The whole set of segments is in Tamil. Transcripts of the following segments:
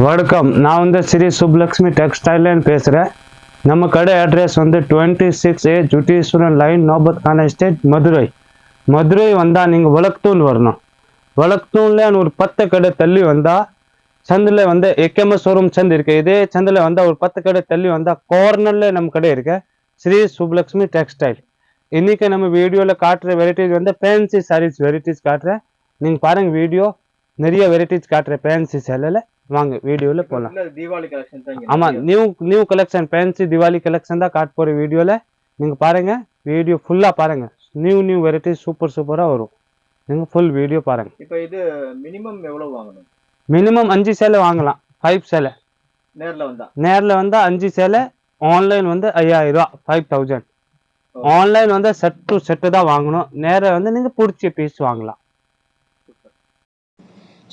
வணக்கம். நான் வந்து ஸ்ரீ சுப்லக்ஷ்மி டெக்ஸ்டைல்லேருந்து பேசுகிறேன் நம்ம கடை அட்ரஸ் வந்து twenty six A Jutteeswaran line Naubat Khana estate Madurai. Madurai வந்தால் நீங்கள் வழக்கத்தூன் வரணும். வழக்தூனில் ஒரு பத்து கடை தள்ளி வந்தால் சந்தில் வந்து எக்கேஎம்எஸ் ஷோரூம் சந்த் இருக்கு. இதே சந்தில் வந்தால் ஒரு பத்து கடை தள்ளி வந்தால் கார்னரில் நம்ம கடை இருக்கு. ஸ்ரீ சுப்லக்ஷ்மி டெக்ஸ்டைல். இன்றைக்கி நம்ம வீடியோவில் காட்டுற வெரைட்டிஸ் வந்து ஃபேன்சி சாரீஸ் வெரைட்டிஸ் காட்டுறேன். நீங்கள் பாருங்கள் வீடியோ. நிறைய வெரைட்டிஸ் காட்டுறேன் ஃபேன்சி சேலையில் வாங்க வீடியோவில் போகலாம் தீபாவளி கலெக்ஷன் தான் இங்க ஆமா நிறைய. New new collection fancy Diwali collection தான் காட்ட போற வீடியோல நீங்க பாருங்க வீடியோ ஃபுல்லா பாருங்க. நியூ நியூ வெரைட்டி சூப்பர் சூப்பரா வரும். நீங்க ஃபுல் வீடியோ பாருங்க. இருக்கு. இப்ப இது மினிமம் எவ்வளவு வாங்கணும்? மினிமம் அஞ்சு சேலை வாங்கலாம். ஃபைவ் சேலை. நேர்ல வந்தா? நேர்ல வந்தா அஞ்சு சேலை ஆன்லைன் வந்து ஐயாயிரம் ரூபா ஃபைவ் தௌசண்ட் ஆன்லைன் வந்து செட் டு செட்டு தான் வாங்கணும். நேரா வந்து நீங்க பிடிச்ச பீஸ் வாங்கலாம்.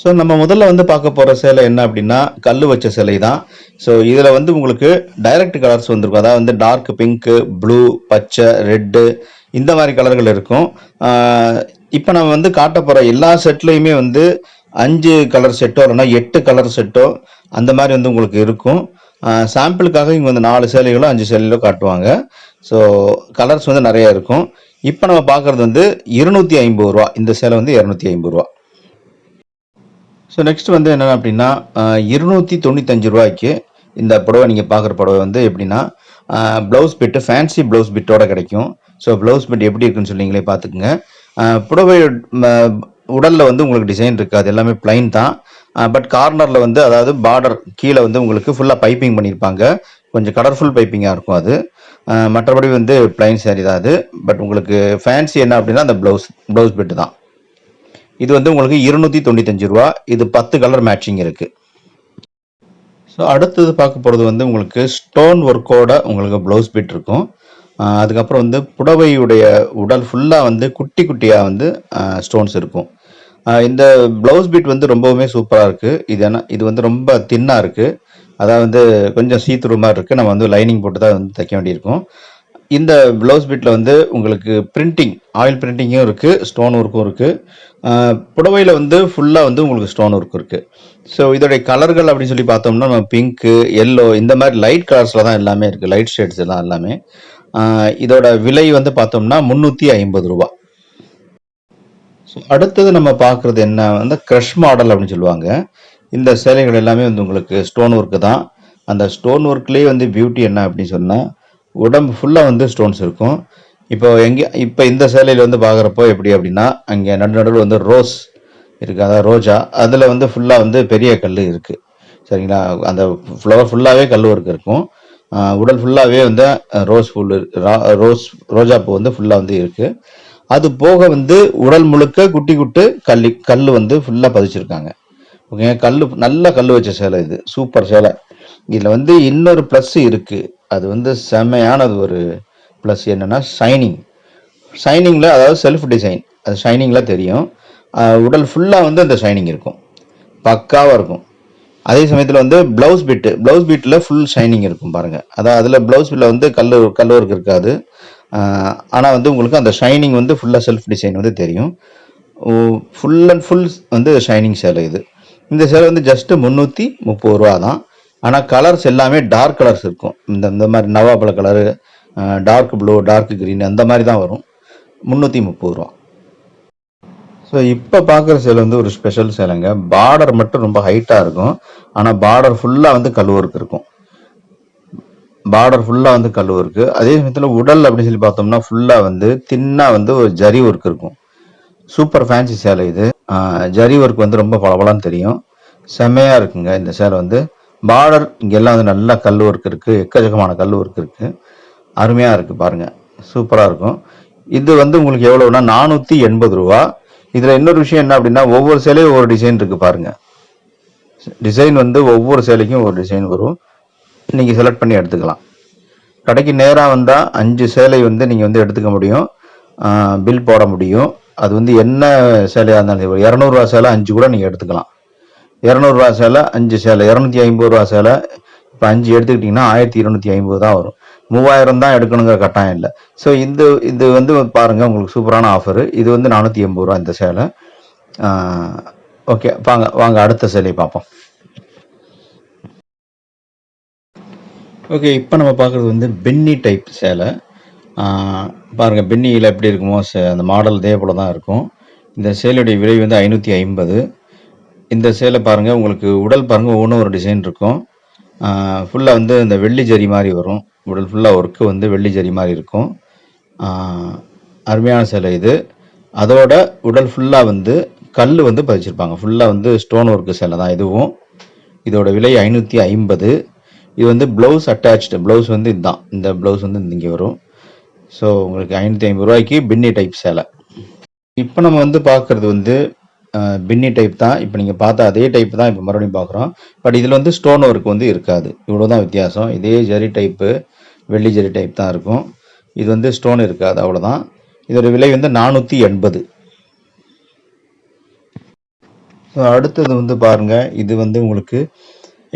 ஸோ நம்ம முதல்ல வந்து பார்க்க போகிற சேலை என்ன அப்படின்னா கல் வச்ச சிலை தான் ஸோ இதில் வந்து உங்களுக்கு டைரக்ட் கலர்ஸ் வந்திருக்கும். அதாவது வந்து டார்க் பிங்க்கு ப்ளூ பச்சை ரெட்டு இந்த மாதிரி கலர்கள் இருக்கும். இப்போ நம்ம வந்து காட்ட போகிற எல்லா செட்லேயுமே வந்து அஞ்சு கலர் செட்டோ இல்லைன்னா எட்டு கலர் செட்டோ அந்த மாதிரி வந்து உங்களுக்கு இருக்கும். சாம்பிளுக்காக இங்கே வந்து நாலு சேலைகளோ அஞ்சு சேலைகளோ காட்டுவாங்க. ஸோ கலர்ஸ் வந்து நிறையா இருக்கும். இப்போ நம்ம பார்க்குறது வந்து இருநூற்றி ஐம்பது ரூபா. இந்த சேலை வந்து இரநூத்தி ஐம்பது ரூபா. ஸோ நெக்ஸ்ட் வந்து என்னென்ன அப்படின்னா இருநூற்றி தொண்ணூத்தஞ்சு ரூபாய்க்கு இந்த புடவை நீங்கள் பார்க்குற புடவை வந்து எப்படின்னா ப்ளவுஸ் பிட்டு ஃபேன்சி ப்ளவுஸ் பிட்டோட கிடைக்கும். ஸோ ப்ளவுஸ் பிட் எப்படி இருக்குன்னு சொல்லி நீங்களே பார்த்துக்குங்க. புடவை உடலில் வந்து உங்களுக்கு டிசைன் இருக்காது. எல்லாமே பிளைன் தான். பட் கார்னரில் வந்து அதாவது பார்டர் கீழே வந்து உங்களுக்கு ஃபுல்லாக பைப்பிங் பண்ணியிருப்பாங்க. கொஞ்சம் கலர்ஃபுல் பைப்பிங்காக இருக்கும் அது. மற்றபடி வந்து பிளைன் saree தான் அது. பட் உங்களுக்கு ஃபேன்சி என்ன அப்படின்னா அந்த ப்ளவுஸ் ப்ளவுஸ் பிட்டு தான். இது வந்து உங்களுக்கு இருநூத்தி தொண்ணூத்தஞ்சு ரூபா. இது பத்து கலர் மேட்சிங் இருக்கு. ஸோ அடுத்தது பார்க்க போகிறது வந்து உங்களுக்கு ஸ்டோன் ஒர்க்கோட உங்களுக்கு ப்ளவுஸ் பிட் இருக்கும். அதுக்கப்புறம் வந்து புடவையுடைய உடல் ஃபுல்லாக வந்து குட்டி குட்டியாக வந்து ஸ்டோன்ஸ் இருக்கும். இந்த ப்ளவுஸ் பிட் வந்து ரொம்பவுமே சூப்பராக இருக்குது இது என்ன இது வந்து ரொம்ப தின்னாக இருக்குது அதாவது வந்து கொஞ்சம் சீத்துரு மாதிரி இருக்குது நம்ம வந்து லைனிங் போட்டு தான் வந்து தைக்க வேண்டியிருக்கும். இந்த ப்ளவுஸ் பிட்டில் வந்து உங்களுக்கு பிரிண்டிங் ஆயில் பிரிண்டிங்கும் இருக்குது ஸ்டோன் ஒர்க்கும் இருக்குது புடவையில் வந்து ஃபுல்லாக வந்து உங்களுக்கு ஸ்டோன் ஒர்க் இருக்குது ஸோ இதோடைய கலர்கள் அப்படின்னு சொல்லி பார்த்தோம்னா நம்ம பிங்க்கு எல்லோ இந்த மாதிரி லைட் கலர்ஸில் தான் எல்லாமே இருக்குது லைட் ஷேட்ஸ் எல்லாம் எல்லாமே. இதோட விலை வந்து பார்த்தோம்னா முந்நூற்றி ஐம்பது ரூபா. ஸோ அடுத்தது நம்ம பார்க்குறது என்ன? வந்து க்ரஷ் மாடல் அப்படின்னு சொல்லுவாங்க. இந்த சேலைகள் எல்லாமே வந்து உங்களுக்கு ஸ்டோன் ஒர்க்கு தான். அந்த ஸ்டோன் ஒர்க்லேயே வந்து பியூட்டி என்ன அப்படின்னு சொன்னால் உடம்பு ஃபுல்லாக வந்து ஸ்டோன்ஸ் இருக்கும். இப்போ எங்கே இப்போ இந்த சேலையில் வந்து பார்க்குறப்போ எப்படி அப்படின்னா அங்கே நடு நடுவில் வந்து ரோஸ் இருக்குது அதாவது ரோஜா. அதில் வந்து ஃபுல்லாக வந்து பெரிய கல் இருக்குது சரிங்களா? அந்த ஃப்ளவர் ஃபுல்லாகவே கல் ஒர்க் இருக்கும். உடல் ஃபுல்லாகவே வந்து ரோஸ் ஃபுல் ரோஸ் ரோஜா பூ வந்து ஃபுல்லாக வந்து இருக்குது அது போக வந்து உடல் முழுக்க குட்டி குட்டு கல்லி கல் வந்து ஃபுல்லாக பதிச்சிருக்காங்க. ஓகே? கல் நல்ல கல் வச்ச சேலை இது. சூப்பர் சேலை. இதில் வந்து இன்னொரு ப்ளஸ் இருக்குது அது வந்து செம்மையானது ஒரு ப்ளஸ் என்னென்னா ஷைனிங் ஷைனிங்கில் அதாவது செல்ஃப் டிசைன் அது ஷைனிங்கில் தெரியும். உடல் ஃபுல்லாக வந்து அந்த ஷைனிங் இருக்கும். பக்காவாக இருக்கும். அதே சமயத்தில் வந்து ப்ளவுஸ் பிட்டு ப்ளவுஸ் பிட்டில் ஃபுல் ஷைனிங் இருக்கும் பாருங்கள் அதான் அதில் ப்ளவுஸ் பிட்டில் வந்து கல் கல் ஒர்க் இருக்காது. ஆனால் வந்து உங்களுக்கு அந்த ஷைனிங் வந்து ஃபுல்லாக செல்ஃப் டிசைன் வந்து தெரியும். ஃபுல் அண்ட் ஃபுல் வந்து ஷைனிங் சேலை இது. இந்த சேலை வந்து ஜஸ்ட்டு முந்நூற்றி முப்பது ரூபா தான் ஆனால் கலர்ஸ் எல்லாமே டார்க் கலர்ஸ் இருக்கும். இந்த இந்த மாதிரி நவாப்பழ colour dark blue dark green அந்த மாதிரி தான் வரும். முந்நூற்றி முப்பது ரூபா. ஸோ இப்போ பார்க்குற சேலை வந்து ஒரு ஸ்பெஷல் சேலைங்க பார்டர் மட்டும் ரொம்ப ஹைட்டாக இருக்கும். ஆனால் பார்டர் ஃபுல்லாக வந்து கல்வொர்க் இருக்கும். பார்டர் ஃபுல்லாக வந்து கல் ஒர்க்கு அதே சமயத்தில் உடல் அப்படின்னு சொல்லி பார்த்தோம்னா ஃபுல்லாக வந்து தின்னாக வந்து ஒரு ஜரி ஒர்க் இருக்கும். சூப்பர் ஃபேன்சி சேலை இது. ஜரி ஒர்க் வந்து ரொம்ப பளபளன்னு தெரியும். செம்மையாக இருக்குங்க இந்த சேலை வந்து. பார்டர் இங்கெல்லாம் வந்து நல்லா கல் ஒர்க் இருக்குது எக்கச்சக்கமான கல் ஒர்க் இருக்குது அருமையாக இருக்குது பாருங்கள் சூப்பராக இருக்கும். இது வந்து உங்களுக்கு எவ்வளோனா நானூற்றி எண்பது ரூபா. இதில் இன்னொரு விஷயம் என்ன அப்படின்னா ஒவ்வொரு சேலையும் ஒவ்வொரு டிசைன் இருக்குது பாருங்கள் டிசைன் வந்து ஒவ்வொரு சேலைக்கும் ஒரு டிசைன் வரும். நீங்கள் செலக்ட் பண்ணி எடுத்துக்கலாம். கடைக்கு நேராக வந்தால் அஞ்சு சேலை வந்து நீங்கள் வந்து எடுத்துக்க முடியும். பில் போட முடியும். அது வந்து என்ன சேலையாக இருந்தாலும் இரநூறுவா சேலை அஞ்சு கூட நீங்கள் எடுத்துக்கலாம். இரநூறுவா சேலை அஞ்சு சேலை இரநூத்தி ஐம்பது ரூபா சேலை இப்போ அஞ்சு எடுத்துக்கிட்டிங்கன்னா ஆயிரத்தி இருநூத்தி ஐம்பது தான் வரும். மூவாயிரம் தான் எடுக்கணுங்கிற கட்டாயம் இல்லை. ஸோ இந்த இது வந்து பாருங்கள் உங்களுக்கு சூப்பரான ஆஃபர் இது வந்து நானூற்றி எண்பது ரூபா இந்த சேலை. ஓகே வாங்க வாங்க அடுத்த சேலையை பார்ப்போம். ஓகே இப்போ நம்ம பார்க்குறது வந்து பென்னி டைப் சேலை. பாருங்கள் பின்னியில் எப்படி இருக்குமோ சே- அந்த மாடல் இதே போல தான் இருக்கும். இந்த சேலையுடைய விலை வந்து ஐநூற்றி ஐம்பது. இந்த சேலை பாருங்கள் உங்களுக்கு உடல் பாருங்கள் ஒவ்வொன்றும் ஒரு டிசைன் இருக்கும். ஃபுல்லாக வந்து இந்த வெள்ளி ஜரி மாதிரி வரும். உடல் ஃபுல்லாக ஒர்க்கு வந்து வெள்ளி ஜரி மாதிரி இருக்கும். அருமையான சேலை இது. அதோட உடல் ஃபுல்லாக வந்து கல் வந்து பதிச்சிருப்பாங்க. ஃபுல்லாக வந்து ஸ்டோன் ஒர்க்கு சேலை தான் இதுவும். இதோட விலை ஐநூற்றி ஐம்பது. இது வந்து ப்ளவுஸ் அட்டாச்டு ப்ளவுஸ் வந்து இதுதான் இந்த ப்ளவுஸ் வந்து இங்கே வரும். ஸோ உங்களுக்கு ஐநூற்றி ஐம்பது ரூபாய்க்கு பின்னி டைப் சேலை. இப்போ நம்ம வந்து பார்க்குறது வந்து பின்னி டைப் தான். இப்போ நீங்கள் பார்த்தா அதே டைப் தான் இப்போ மறுபடியும் பார்க்குறோம் பட் இதில் வந்து ஸ்டோன் ஒர்க் வந்து இருக்காது. இவ்வளோ தான் வித்தியாசம். இதே ஜரி டைப்பு வெள்ளி ஜெரி டைப் தான் இருக்கும். இது வந்து ஸ்டோன் இருக்காது அவ்வளோதான் இதோட விலை வந்து நானூற்றி எண்பது. ஸோ அடுத்தது வந்து பாருங்கள் இது வந்து உங்களுக்கு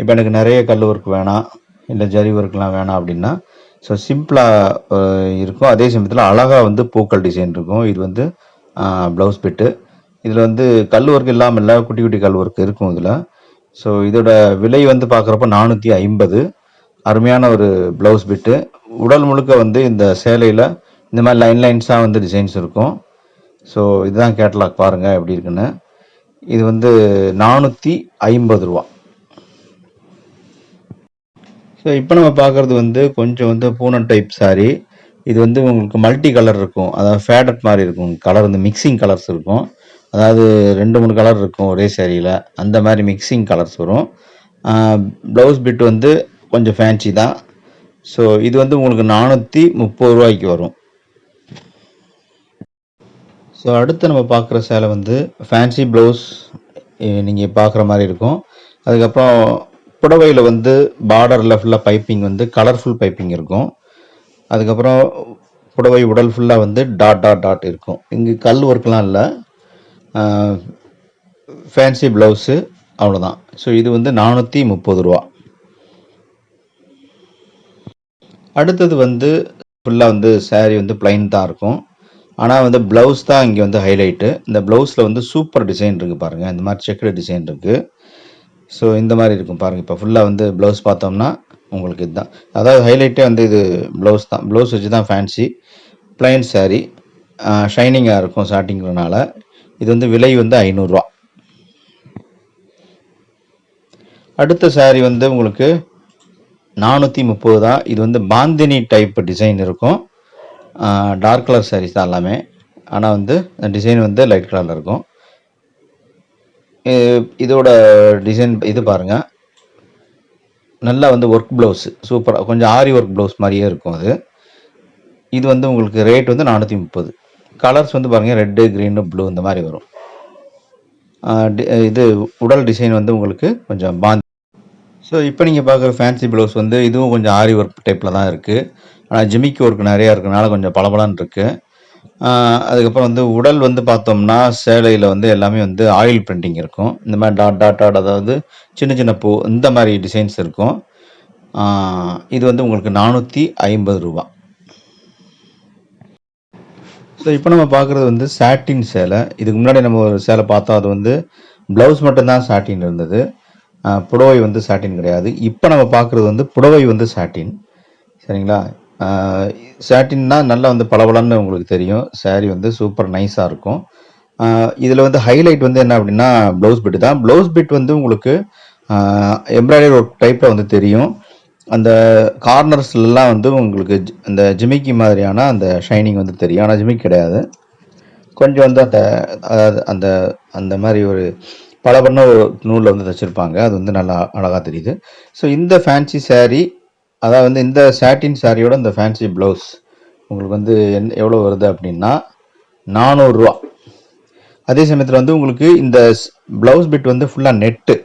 இப்போ எனக்கு நிறைய கல் ஒர்க் வேணாம். இல்லை ஜரி ஒர்க்லாம் வேணாம் அப்படின்னா ஸோ சிம்பிளாக இருக்கும். அதே சமயத்தில் அழகாக வந்து பூக்கள் டிசைன் இருக்கும். இது வந்து ப்ளவுஸ் பிட்டு இதில் வந்து கல் ஒர்க் இல்லாமல் இல்லை குட்டி குட்டி கல் ஒர்க் இருக்கும் இதில். ஸோ இதோட விலை வந்து பார்க்குறப்ப நானூற்றி ஐம்பது. அருமையான ஒரு ப்ளவுஸ் பிட்டு உடல் முழுக்க வந்து இந்த சேலையில் இந்த மாதிரி லைன் லைன்ஸாக வந்து டிசைன்ஸ் இருக்கும். ஸோ இதுதான் கேட்டலாக் பாருங்கள் எப்படி இருக்குன்னு. இது வந்து நானூற்றி ஐம்பது ரூபா. ஸோ இப்போ நம்ம பார்க்குறது வந்து கொஞ்சம் வந்து பூனம் டைப் சாரி இது வந்து உங்களுக்கு மல்டி கலர் இருக்கும். அதாவது ஃபேடட் மாதிரி இருக்கும். கலர் வந்து மிக்சிங் கலர்ஸ் இருக்கும். அதாவது ரெண்டு மூணு கலர் இருக்கும் ஒரே சேரீயில் அந்த மாதிரி மிக்சிங் கலர்ஸ் வரும். ப்ளவுஸ் பிட் வந்து கொஞ்சம் ஃபேன்சி தான். ஸோ இது வந்து உங்களுக்கு நானூற்றி முப்பது ரூபாய்க்கு வரும். ஸோ அடுத்து நம்ம பார்க்குற சேலை வந்து ஃபேன்சி ப்ளவுஸ் நீங்கள் பார்க்குற மாதிரி இருக்கும். அதுக்கப்புறம் புடவையில் வந்து பார்டரில் ஃபுல்லாக பைப்பிங் வந்து கலர்ஃபுல் பைப்பிங் இருக்கும். அதுக்கப்புறம் புடவை உடல் ஃபுல்லாக வந்து டாட் டாட் டாட் இருக்கும். இங்கே கல் ஒர்க்லாம் இல்லை. ஃபேன்சி ப்ளவுஸு அவ்வளோதான் ஸோ இது வந்து நானூற்றி முப்பது ரூபா. அடுத்தது வந்து ஃபுல்லாக வந்து சேரீ வந்து பிளைன் தான் இருக்கும். ஆனால் வந்து ப்ளவுஸ் தான் இங்கே வந்து ஹைலைட்டு இந்த ப்ளவுஸில் வந்து சூப்பர் டிசைன் இருக்குது பாருங்கள் இந்த மாதிரி செக்குடு டிசைன் இருக்குது ஸோ இந்த மாதிரி இருக்கும். பாருங்கள் இப்போ ஃபுல்லாக வந்து ப்ளவுஸ் பார்த்தோம்னா உங்களுக்கு இதுதான். அதாவது ஹைலைட்டே வந்து இது ப்ளவுஸ் தான். ப்ளவுஸ் வச்சு தான் ஃபேன்சி பிளைன் saree ஷைனிங்காக இருக்கும் ஸ்டார்டிங்கிறனால இது வந்து விலை வந்து ஐநூறுரூவா அடுத்த saree வந்து உங்களுக்கு நானூற்றி முப்பது தான். இது வந்து பாந்தினி டைப் டிசைன் இருக்கும். டார்க் கலர் சாரீஸ் தான் எல்லாமே. ஆனால் வந்து டிசைன் வந்து லைட் கலரில் இருக்கும். இதோட டிசைன் இது பாருங்கள் நல்லா வந்து ஒர்க் ப்ளவுஸ் சூப்பராக கொஞ்சம் ஆரி ஒர்க் ப்ளவுஸ் மாதிரியே இருக்கும் அது. இது வந்து உங்களுக்கு ரேட் வந்து நானூற்றி முப்பது. கலர்ஸ் வந்து பாருங்கள் ரெட்டு க்ரீனு ப்ளூ இந்த மாதிரி வரும். டி- இது உடல் டிசைன் வந்து உங்களுக்கு கொஞ்சம் பாந்தி ஸோ இப்போ நீங்கள் பார்க்குற ஃபேன்சி ப்ளவுஸ் வந்து இதுவும் கொஞ்சம் ஆரி ஒர்க் டைப்பில் தான் இருக்குது ஆனால் ஜிமிக்கி ஒர்க் நிறையா இருக்கனால கொஞ்சம் பளபளன்னு இருக்குது அதுக்கப்புறம் வந்து உடல் வந்து பார்த்தோம்னா சேலையில் வந்து எல்லாமே வந்து ஆயில் பிரிண்டிங் இருக்கும். இந்த மாதிரி டாட் டாட் டாட் அதாவது சின்ன சின்ன பூ இந்த மாதிரி டிசைன்ஸ் இருக்கும். இது வந்து உங்களுக்கு நானூற்றி ஐம்பது ரூபா. ஸோ இப்போ நம்ம பார்க்குறது வந்து சாட்டின் சேலை. இதுக்கு முன்னாடி நம்ம ஒரு சேலை பார்த்தோம் அது வந்து ப்ளவுஸ் மட்டும்தான் சாட்டின் இருந்தது. புடவை வந்து சாட்டின் கிடையாது. இப்போ நம்ம பார்க்குறது வந்து புடவை வந்து சாட்டின் சரிங்களா? சாட்டின்னா நல்லா வந்து பளபளன்னு உங்களுக்கு தெரியும். Saree வந்து சூப்பர் நைஸாக இருக்கும். இதில் வந்து ஹைலைட் வந்து என்ன அப்படின்னா ப்ளவுஸ் பிட் தான். ப்ளவுஸ் பிட் வந்து உங்களுக்கு எம்ப்ராய்டரி ஒர்க் டைப்பில் வந்து தெரியும். அந்த கார்னர்ஸ்லாம் வந்து உங்களுக்கு ஜி- அந்த ஜிமிக்கி மாதிரியான அந்த ஷைனிங் வந்து தெரியும். ஆனால் ஜிமிக் கிடையாது. கொஞ்சம் வந்து அந்த அதாவது அந்த அந்த மாதிரி ஒரு பளபளன்னு ஒரு நூலில் வந்து தச்சிருப்பாங்க. அது வந்து நல்லா அழகாக தெரியுது. ஸோ இந்த ஃபேன்சி சேரீ அதாவது வந்து இந்த சாட்டின் சாரியோட இந்த ஃபேன்சி ப்ளவுஸ் உங்களுக்கு வந்து என் எவ்வளோ வருது அப்படின்னா நானூறுரூவா அதே சமயத்தில் வந்து உங்களுக்கு இந்த ப்ளவுஸ் பிட் வந்து ஃபுல்லாக நெட்டு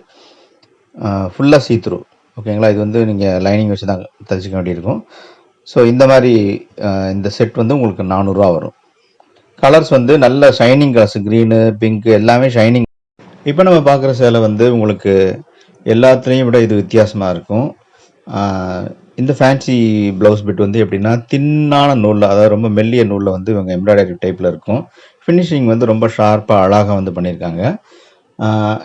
ஃபுல்லாக சீத்ரூ ஓகேங்களா இது வந்து நீங்கள் லைனிங் வச்சு தான் தச்சுக்க வேண்டியிருக்கும். ஸோ இந்த மாதிரி இந்த செட் வந்து உங்களுக்கு நானூறுரூவா வரும். கலர்ஸ் வந்து நல்ல ஷைனிங் கலர்ஸ் க்ரீனு பிங்க் எல்லாமே ஷைனிங் இப்போ நம்ம பார்க்குற சேலை வந்து உங்களுக்கு எல்லாத்துலேயும் விட இது வித்தியாசமாக இருக்கும். இந்த ஃபேன்சி ப்ளவுஸ் பிட் வந்து எப்படின்னா தின்னான நூலில் அதாவது ரொம்ப மெல்லிய நூலில் வந்து இவங்க எம்ப்ராய்டரி டைப்பில் இருக்கும். ஃபினிஷிங் வந்து ரொம்ப ஷார்ப்பாக அழகாக வந்து பண்ணியிருக்காங்க.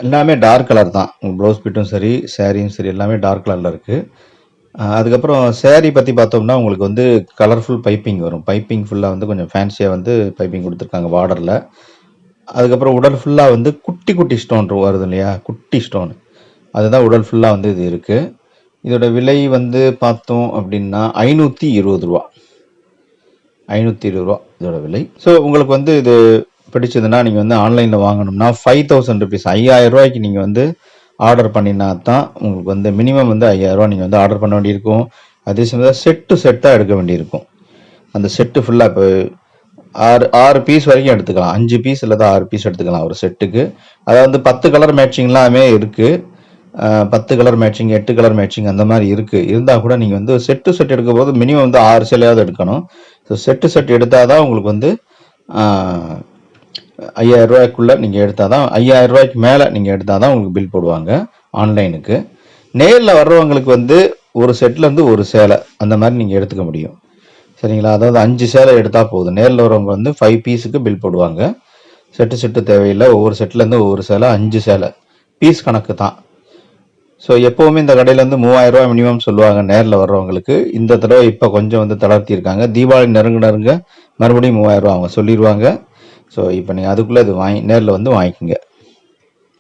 எல்லாமே டார்க் கலர் தான். ப்ளவுஸ் பிட்டும் சரி சேரீயும் சரி எல்லாமே டார்க் கலரில் இருக்குது அதுக்கப்புறம் சேரீ பற்றி பார்த்தோம்னா உங்களுக்கு வந்து கலர்ஃபுல் பைப்பிங் வரும். பைப்பிங் ஃபுல்லாக வந்து கொஞ்சம் ஃபேன்சியாக வந்து பைப்பிங் கொடுத்துருக்காங்க பார்டரில் அதுக்கப்புறம் உடல் ஃபுல்லாக வந்து குட்டி குட்டி ஸ்டோன் வருது இல்லையா? குட்டி ஸ்டோன் அதுதான் உடல் ஃபுல்லாக வந்து இது இருக்குது இதோட விலை வந்து பார்த்தோம் அப்படின்னா ஐநூற்றி இருபது ரூபா. ஐநூற்றி இருபது ரூபா இதோட விலை. ஸோ உங்களுக்கு வந்து இது பிடிச்சதுன்னா நீங்கள் வந்து ஆன்லைனில் வாங்கணும்னா ஃபைவ் தௌசண்ட் ருபீஸ் ஐயாயிரம் ரூபாய்க்கு நீங்கள் வந்து ஆர்டர் பண்ணினா தான் உங்களுக்கு வந்து மினிமம் வந்து ஐயாயிரம் ரூபா நீங்கள் வந்து ஆர்டர் பண்ண வேண்டியிருக்கும். அதே சமயம் செட்டு செட்டாக எடுக்க வேண்டியிருக்கும். அந்த செட்டு ஃபுல்லாக இப்போ ஆறு ஆறு பீஸ் வரைக்கும் எடுத்துக்கலாம். அஞ்சு பீஸ் இல்லை ஆறு பீஸ் எடுத்துக்கலாம் ஒரு செட்டுக்கு அதாவது பத்து கலர் மேட்சிங்லாமே இருக்குது பத்து கலர் மேட்சிங் எட்டு கலர் மேட்சிங் அந்த மாதிரி இருக்குது இருந்தால் கூட நீங்கள் வந்து செட்டு செட் எடுக்கும் போது மினிமம் வந்து ஆறு சேலையாவது எடுக்கணும். ஸோ செட்டு செட் எடுத்தால் தான் உங்களுக்கு வந்து ஆஹ், ஐயாயிரம் ரூபாய்க்குள்ளே நீங்கள் எடுத்தால் தான் ஐயாயிரம் ரூபாய்க்கு மேலே நீங்கள் எடுத்தால் தான் உங்களுக்கு பில் போடுவாங்க ஆன்லைனுக்கு நேரில் வர்றவங்களுக்கு வந்து ஒரு செட்லேருந்து ஒரு சேலை அந்த மாதிரி நீங்கள் எடுத்துக்க முடியும். சரிங்களா? அதாவது அஞ்சு சேலை எடுத்தால் போதும். நேரில் வரவங்க வந்து ஃபைவ் பீஸுக்கு பில் போடுவாங்க. செட்டு செட்டு தேவையில்லை. ஒவ்வொரு செட்லேருந்து ஒவ்வொரு சேலை அஞ்சு சேலை. பீஸ் கணக்கு தான். ஸோ எப்போவுமே இந்த கடையில் வந்து மூவாயிரம் ரூபாய் மினிமம் சொல்லுவாங்க நேரில் வர்றவங்களுக்கு. இந்த தடவை இப்போ கொஞ்சம் வந்து தளர்த்தியிருக்காங்க தீபாவளி நெருங்க நெருங்க மறுபடியும் மூவாயிரம் ரூபா அவங்க சொல்லிடுவாங்க ஸோ இப்போ நீங்கள் அதுக்குள்ளே இது வாங்கி நேரில் வந்து வாங்கிக்கோங்க.